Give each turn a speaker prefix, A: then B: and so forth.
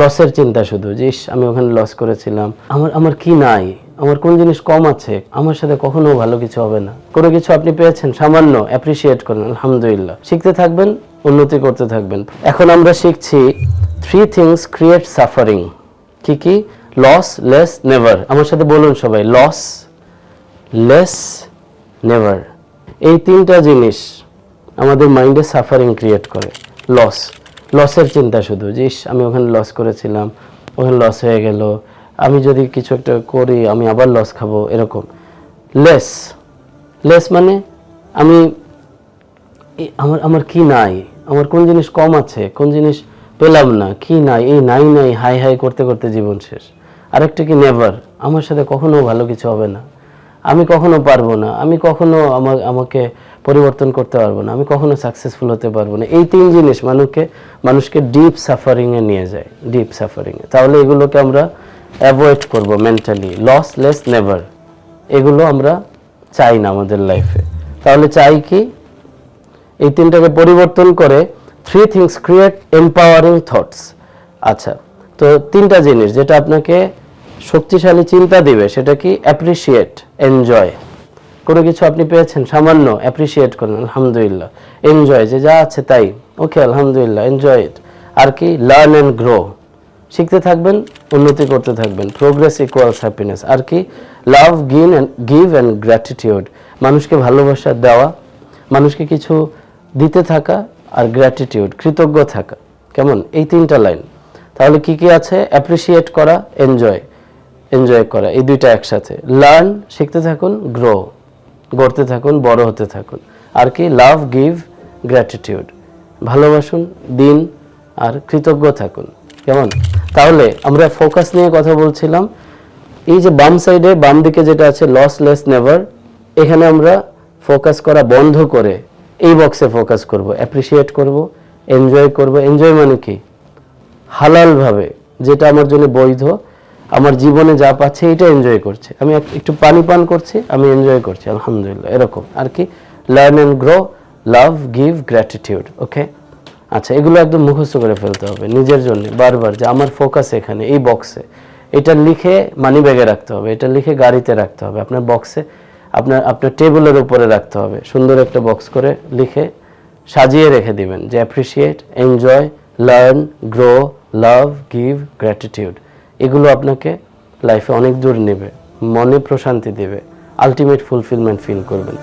A: লসের চিন্তা শুধু, যে আমি ওখানে লস করেছিলাম। আমার আমার কি নাই? আমার কোন জিনিস কম আছে? আমার সাথে কখনো ভালো কিছু হবে না। কোনো কিছু আপনি পেয়েছেন? সামান্য অ্যাপ্রিসিয়েট করেন, আলহামদুলিল্লাহ। শিখতে থাকবেন, উন্নতি করতে থাকবেন। এখন আমরা শিখছি থ্রি থিংস ক্রিয়েট সাফারিং কি কি? লস লেস নেভার আমার সাথে বলুন সবাই লস লেস নেভার এই তিনটা জিনিস আমাদের মাইন্ডে সাফারিং ক্রিয়েট করে। লস লসের চিন্তা শুধু, যে আমি ওখানে লস করেছিলাম, ওখানে লস হয়ে গেল, আমি যদি কিছু একটা করি, আমি আবার লস খাব, এরকম। লেস লেস মানে আমি আমার আমার কি নাই? আমার কোন জিনিস কম আছে? কোন জিনিস পেলাম না? কি নাই? এই নাই নাই, হাই হাই করতে করতে জীবন শেষ। আরেকটা কি নেভার আমার সাথে কখনো ভালো কিছু হবে না। আমি কখনো পারব না, আমি কখনো আমার আমাকে পরিবর্তন করতে পারব না, আমি কখনো সাকসেসফুল হতে পারব না। এই তিন জিনিস মানুষকে মানুষকে ডিপ সাফারিংয়ে নিয়ে যায় ডিপ সাফারিংয়ে তাহলে এগুলোকে আমরা অ্যাভয়েড করব মেন্টালি লস লেস নেভার এগুলো আমরা চাই না আমাদের লাইফে তাহলে চাই কি? এই তিনটাকে পরিবর্তন করে three things create empowering thoughts আচ্ছা তো তিনটা জিনিস যেটা আপনাকে শক্তিশালী চিন্তা দিবে, সেটা কি? অ্যাপ্রিসিয়েট এনজয় কোনো কিছু আপনি পেয়েছেন? সামান্য অ্যাপ্রিসিয়েট করেন আলহামদুলিল্লাহ। এনজয় যে যা আছে তাই। ওকে আলহামদুলিল্লাহ এনজয় ইট আর কি? লার্ন অ্যান্ড গ্রো শিখতে থাকবেন, উন্নতি করতে থাকবেন। প্রোগ্রেস ইকুয়ালস হ্যাপিনেস আর কি? Love gain and give and gratitude মানুষকে ভালোবাসা দেওয়া, মানুষকে কিছু দিতে থাকা আর গ্র্যাটিটিউড কৃতজ্ঞ থাকা। কেমন? এই তিনটা লাইন তাহলে কি কি আছে? অ্যাপ্রিসিয়েট করা এনজয় এনজয় করা, এই দুইটা একসাথে। লার্ন শিখতে থাকুন গ্রো গড়তে থাকুন, বড় হতে থাকুন। আর কি? লাভ গিভ গ্র্যাটিটিউড ভালোবাসুন, দিন, আর কৃতজ্ঞ থাকুন। কেমন? তাহলে আমরা ফোকাস নিয়ে কথা বলছিলাম। এই যে বাম সাইডে বাম দিকে যেটা আছে লস লেস নেভার এখানে আমরা ফোকাস করা বন্ধ করে এই বক্সে ফোকাস করব। অ্যাপ্রিসিয়েট করব এনজয় করব। এনজয় মানে কি? হালালভাবে, যেটা আমার জন্য বৈধ আমার জীবনে যা পাচ্ছে এটা এনজয় করছে। আমি একটু পানি পান করছি, আমি এনজয় করছি, আলহামদুলিল্লাহ, এরকম। আর কি? Learn and grow love give gratitude okay আচ্ছা এগুলো একদম মুখস্থ করে ফেলতে হবে নিজের জন্য। বারবার যে আমার ফোকাস এখানে, এই বক্সে এটা লিখে মানি ব্যাগে রাখতে হবে, এটা লিখে গাড়িতে রাখতে হবে। আপনার বক্সে আপনার আপনার টেবিলের উপরে রাখতে হবে। সুন্দর একটা বক্স করে লিখে সাজিয়ে রেখে দিবেন যে appreciate enjoy learn grow love give gratitude এগুলো আপনাকে লাইফে অনেক দূর নেবে মনে প্রশান্তি দেবে আলটিমেট ফুলফিলমেন্ট ফিল করবেন।